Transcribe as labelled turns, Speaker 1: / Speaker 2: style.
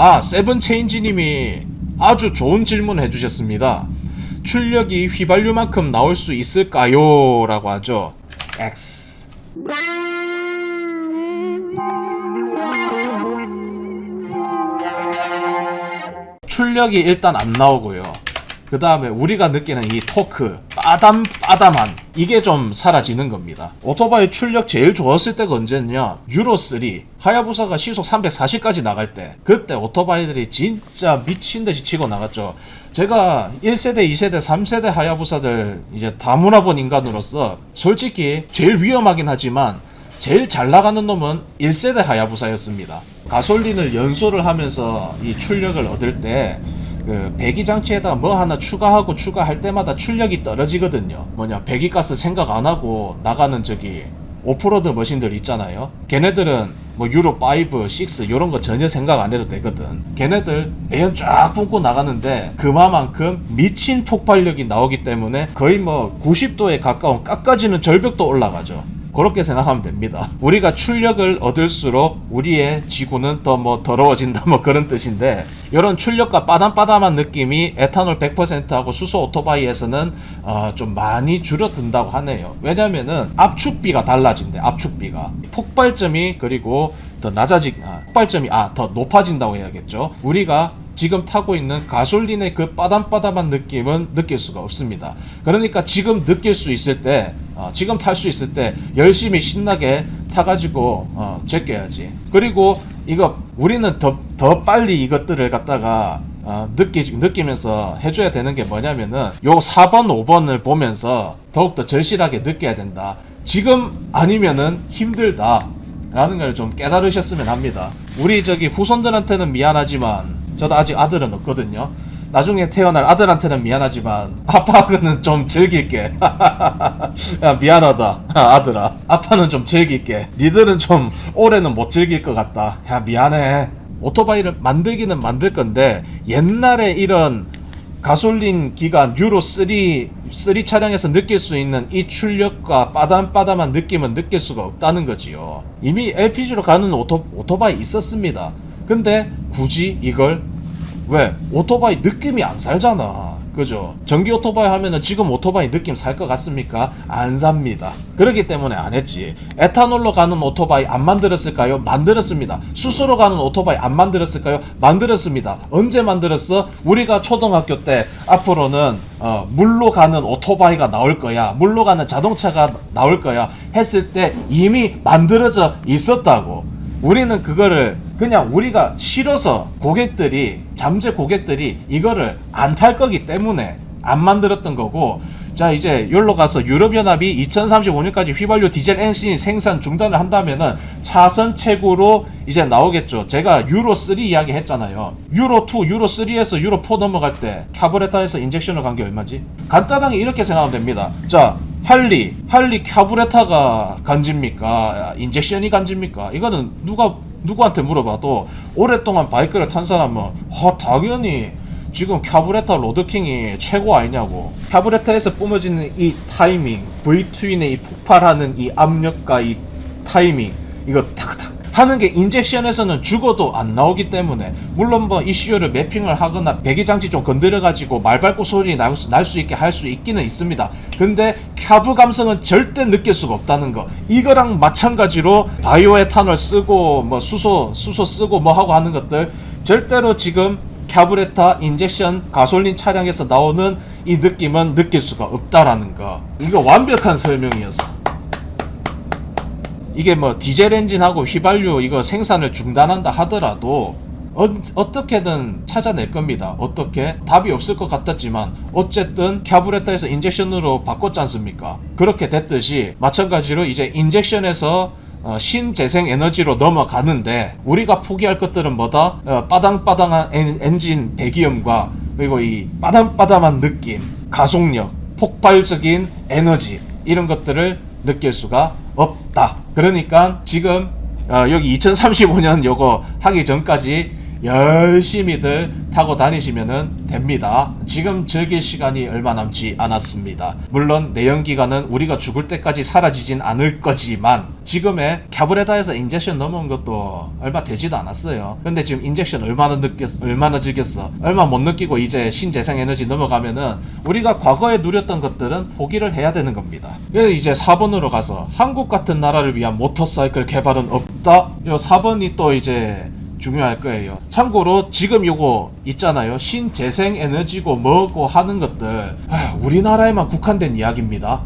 Speaker 1: 아 세븐체인지님이 아주 좋은 질문 해주셨습니다. 출력이 휘발유만큼 나올 수 있을까요? 라고 하죠. X. 출력이 일단 안 나오고요. 그 다음에 우리가 느끼는 이 토크, 빠담, 빠담한, 이게 좀 사라지는 겁니다. 오토바이 출력 제일 좋았을 때가 언제냐? 유로 3, 하야부사가 시속 340까지 나갈 때, 그때 오토바이들이 진짜 미친 듯이 치고 나갔죠. 제가 1세대, 2세대, 3세대 하야부사들 이제 다 몰아본 인간으로서 솔직히 제일 위험하긴 하지만 제일 잘 나가는 놈은 1세대 하야부사였습니다. 가솔린을 연소를 하면서 이 출력을 얻을 때, 그 배기 장치에다 뭐 하나 추가하고 추가할 때마다 출력이 떨어지거든요. 뭐냐, 배기 가스 생각 안 하고 나가는 저기 오프로드 머신들 있잖아요. 걔네들은 뭐 유로 5, 6 이런 거 전혀 생각 안 해도 되거든. 걔네들 매연 쫙 뿜고 나가는데 그만큼 미친 폭발력이 나오기 때문에 거의 뭐 90도에 가까운 깎아지는 절벽도 올라가죠. 그렇게 생각하면 됩니다. 우리가 출력을 얻을수록 우리의 지구는 더 뭐 더러워진다 뭐 그런 뜻인데 이런 출력과 빠담빠담한 느낌이 에탄올 100%하고 수소 오토바이에서는 어, 좀 많이 줄어든다고 하네요. 왜냐면은 압축비가 달라진대. 압축비가 폭발점이 그리고 더 낮아지 아, 폭발점이 아 더 높아진다고 해야겠죠. 우리가 지금 타고 있는 가솔린의 그 빠담빠담한 느낌은 느낄 수가 없습니다. 그러니까 지금 느낄 수 있을 때, 어, 지금 탈 수 있을 때 열심히 신나게 타가지고 어, 제껴야지. 그리고 이거 우리는 더, 더 빨리 이것들을 갖다가 어, 느끼, 느끼면서 해줘야 되는 게 뭐냐면은 요 4번, 5번을 보면서 더욱더 절실하게 느껴야 된다. 지금 아니면은 힘들다. 라는 걸 좀 깨달으셨으면 합니다. 우리 저기 후손들한테는 미안하지만 저도 아직 아들은 없거든요. 나중에 태어날 아들한테는 미안하지만 아빠는 좀 즐길게. 야 미안하다 아들아. 아빠는 좀 즐길게. 니들은 좀 올해는 못 즐길 것 같다. 야 미안해. 오토바이를 만들기는 만들 건데 옛날에 이런 가솔린 기관 유로 3, 3 차량에서 느낄 수 있는 이 출력과 빠담빠담한 느낌은 느낄 수가 없다는 거지요. 이미 LPG로 가는 오토, 오토바이 있었습니다. 근데 굳이 이걸 왜 오토바이 느낌이 안 살잖아. 그죠? 전기 오토바이 하면은 지금 오토바이 느낌 살 것 같습니까? 안 삽니다. 그렇기 때문에 안 했지. 에탄올로 가는 오토바이 안 만들었을까요? 만들었습니다. 수소로 가는 오토바이 안 만들었을까요? 만들었습니다. 언제 만들었어? 우리가 초등학교 때 앞으로는 어, 물로 가는 오토바이가 나올 거야. 물로 가는 자동차가 나올 거야. 했을 때 이미 만들어져 있었다고. 우리는 그거를 그냥 우리가 싫어서 고객들이 잠재 고객들이 이거를 안 탈 거기 때문에 안 만들었던 거고 자 이제 여기로 가서 유럽연합이 2035년까지 휘발유 디젤 엔진 생산 중단을 한다면은 차선 채굴로 이제 나오겠죠 제가 유로 3 이야기 했잖아요 유로 2 유로 3에서 유로 4 넘어갈 때 카브레타에서 인젝션을 간 게 얼마지 간단하게 이렇게 생각하면 됩니다 자 할리, 할리 카브레타가 간지입니까? 인젝션이 간지입니까? 이거는 누가 누구한테 물어봐도 오랫동안 바이크를 탄 사람은 어, 당연히 지금 카브레타 로드킹이 최고 아니냐고. 카브레타에서 뿜어지는 이 타이밍, V2인의 이 폭발하는 이 압력과 이 타이밍, 이거 탁탁 하는 게 인젝션에서는 죽어도 안 나오기 때문에 물론 뭐 ECU를 매핑을 하거나 배기장치 좀 건드려 가지고 말발굽 소리 날수 있게 할 수 있기는 있습니다. 근데 캬브 감성은 절대 느낄 수가 없다는 거. 이거랑 마찬가지로 바이오 에탄올 쓰고 뭐 수소 수소 쓰고 뭐 하고 하는 것들 절대로 지금 캬브레타 인젝션 가솔린 차량에서 나오는 이 느낌은 느낄 수가 없다라는 거. 이거 완벽한 설명이었어. 이게 뭐 디젤 엔진하고 휘발유 이거 생산을 중단한다 하더라도 어, 떻게든 찾아낼 겁니다. 어떻게? 답이 없을 것 같았지만 어쨌든 캬브레타에서 인젝션으로 바꿨지 않습니까? 그렇게 됐듯이 마찬가지로 이제 인젝션에서 어, 신재생 에너지로 넘어가는데 우리가 포기할 것들은 뭐다? 어, 빠당빠당한 엔, 엔진 배기음과 그리고 이 빠담빠담한 느낌, 가속력, 폭발적인 에너지 이런 것들을 느낄 수가 없다. 그러니까 지금 어, 여기 2035년 요거 하기 전까지 열심히들 타고 다니시면 됩니다. 지금 즐길 시간이 얼마 남지 않았습니다. 물론 내연기관은 우리가 죽을 때까지 사라지진 않을 거지만 지금의 캬브레다에서 인젝션 넘어온 것도 얼마 되지도 않았어요. 근데 지금 인젝션 얼마나 느꼈, 얼마나 즐겼어? 얼마 못 느끼고 이제 신재생 에너지 넘어가면은 우리가 과거에 누렸던 것들은 포기를 해야 되는 겁니다. 그래서 이제 4번으로 가서 한국 같은 나라를 위한 모터사이클 개발은 없다. 요 4번이 또 이제 중요할 거예요. 참고로 지금 요거 있잖아요. 신재생 에너지고 뭐고 하는 것들 아, 우리나라에만 국한된 이야기입니다.